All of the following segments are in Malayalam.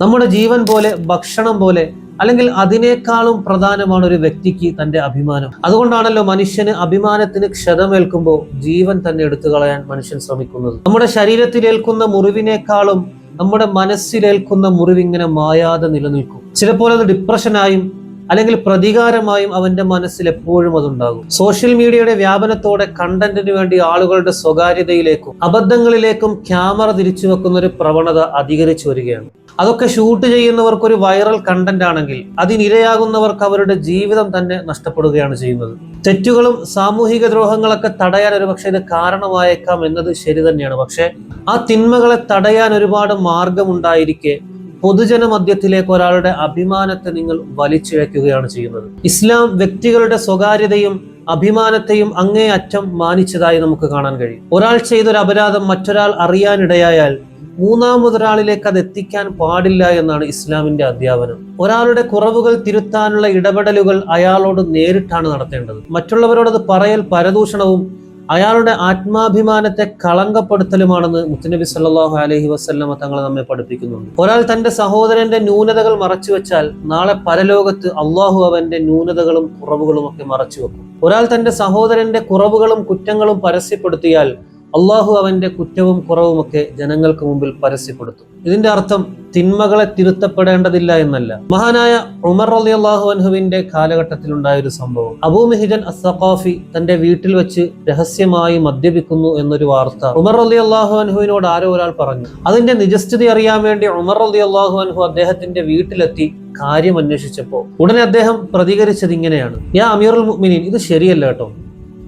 നമ്മുടെ ജീവൻ പോലെ ഭക്ഷണം പോലെ അല്ലെങ്കിൽ അതിനേക്കാളും പ്രധാനമാണ് ഒരു വ്യക്തിക്ക് തന്റെ അഭിമാനം. അതുകൊണ്ടാണല്ലോ മനുഷ്യന് അഭിമാനത്തിന് ക്ഷതമേൽക്കുമ്പോൾ ജീവൻ തന്നെ എടുത്തു കളയാൻ മനുഷ്യൻ ശ്രമിക്കുന്നത്. നമ്മുടെ ശരീരത്തിലേൽക്കുന്ന മുറിവിനേക്കാളും നമ്മുടെ മനസ്സിലേൽക്കുന്ന മുറിവിങ്ങനെ മായാതെ നിലനിൽക്കും. ചിലപ്പോൾ അത് ഡിപ്രഷനായും അല്ലെങ്കിൽ പ്രതികാരമായും അവന്റെ മനസ്സിൽ എപ്പോഴും അതുണ്ടാകും. സോഷ്യൽ മീഡിയയുടെ വ്യാപനത്തോടെ കണ്ടന്റിന് വേണ്ടി ആളുകളുടെ സ്വകാര്യതയിലേക്കും അബദ്ധങ്ങളിലേക്കും ക്യാമറ തിരിച്ചു വെക്കുന്ന ഒരു പ്രവണത അധികരിച്ചു വരികയാണ്. അതൊക്കെ ഷൂട്ട് ചെയ്യുന്നവർക്ക് ഒരു വൈറൽ കണ്ടന്റ് ആണെങ്കിൽ അതിനിരയാകുന്നവർക്ക് അവരുടെ ജീവിതം തന്നെ നഷ്ടപ്പെടുകയാണ് ചെയ്യുന്നത്. തെറ്റുകളും സാമൂഹിക ദ്രോഹങ്ങളൊക്കെ തടയാൻ ഒരു പക്ഷേ ഇത് കാരണമായേക്കാം എന്നത് ശരി തന്നെയാണ്. പക്ഷേ ആ തിന്മകളെ തടയാൻ ഒരുപാട് മാർഗമുണ്ടായിരിക്കെ പൊതുജന മധ്യത്തിലേക്ക് ഒരാളുടെ അഭിമാനത്തെ നിങ്ങൾ വലിച്ചിഴക്കുകയാണ് ചെയ്യുന്നത്. ഇസ്ലാം വ്യക്തികളുടെ സ്വകാര്യതയും അഭിമാനത്തെയും അങ്ങേ അറ്റം മാനിച്ചതായി നമുക്ക് കാണാൻ കഴിയും. ഒരാൾ ചെയ്തൊരു അപരാധം മറ്റൊരാൾ അറിയാനിടയായാൽ മൂന്നാമതൊരാളിലേക്ക് അത് എത്തിക്കാൻ പാടില്ല എന്നാണ് ഇസ്ലാമിന്റെ അധ്യാപനം. ഒരാളുടെ കുറവുകൾ തിരുത്താനുള്ള ഇടപെടലുകൾ അയാളോട് നേരിട്ടാണ് നടത്തേണ്ടത്. മറ്റുള്ളവരോട് പറയൽ പരദൂഷണവും അയാളുടെ ആത്മാഭിമാനത്തെ കളങ്കപ്പെടുത്തലുമാണെന്ന് മുത്തനബി സല്ലാഹു അലഹി വസല്ലമ തങ്ങൾ നമ്മെ പഠിപ്പിക്കുന്നുണ്ട്. ഒരാൾ തന്റെ സഹോദരന്റെ ന്യൂനതകൾ മറച്ചു വെച്ചാൽ നാളെ പരലോകത്ത് അള്ളാഹു അവന്റെ ന്യൂനതകളും കുറവുകളും ഒക്കെ മറച്ചു വെക്കും. ഒരാൾ തന്റെ സഹോദരന്റെ കുറവുകളും കുറ്റങ്ങളും പരസ്യപ്പെടുത്തിയാൽ അള്ളാഹു അവന്റെ കുറ്റവും കുറവുമൊക്കെ ജനങ്ങൾക്ക് മുമ്പിൽ പരസ്യപ്പെടുത്തും ഇതിന്റെ അർത്ഥം തിന്മകളെ തിരുത്തപ്പെടേണ്ടതില്ല എന്നല്ല. മഹാനായ ഉമർ അലി അള്ളാഹു അൻഹുവിന്റെ കാലഘട്ടത്തിൽ ഉണ്ടായ ഒരു സംഭവം. അബൂ മെഹിജൻ അസഖാഫി തന്റെ വീട്ടിൽ വെച്ച് രഹസ്യമായി മദ്യപിക്കുന്നു എന്നൊരു വാർത്ത ഉമർ അലി അള്ളാഹു അൻഹുവിനോട് ആരോ ഒരാൾ പറഞ്ഞു. അതിന്റെ നിജസ്ഥിതി അറിയാൻ വേണ്ടി ഉമർ അലി അള്ളാഹു അൻഹു അദ്ദേഹത്തിന്റെ വീട്ടിലെത്തി കാര്യം അന്വേഷിച്ചപ്പോൾ ഉടനെ അദ്ദേഹം പ്രതികരിച്ചത് ഇങ്ങനെയാണ്. യാ അമീറുൽ മുഅ്മിനീൻ ഇത് ശരിയല്ല കേട്ടോ.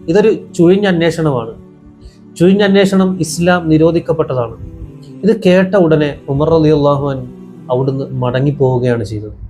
ഇതൊരു ചുഴിഞ്ഞ അന്വേഷണമാണ്. ചുഴിഞ്ഞ അന്വേഷണം ഇസ്ലാം നിരോധിക്കപ്പെട്ടതാണ്. ഇത് കേട്ട ഉടനെ ഉമർ അലി അള്ളാഹുൻ അവിടുന്ന് മടങ്ങിപ്പോവുകയാണ് ചെയ്തത്.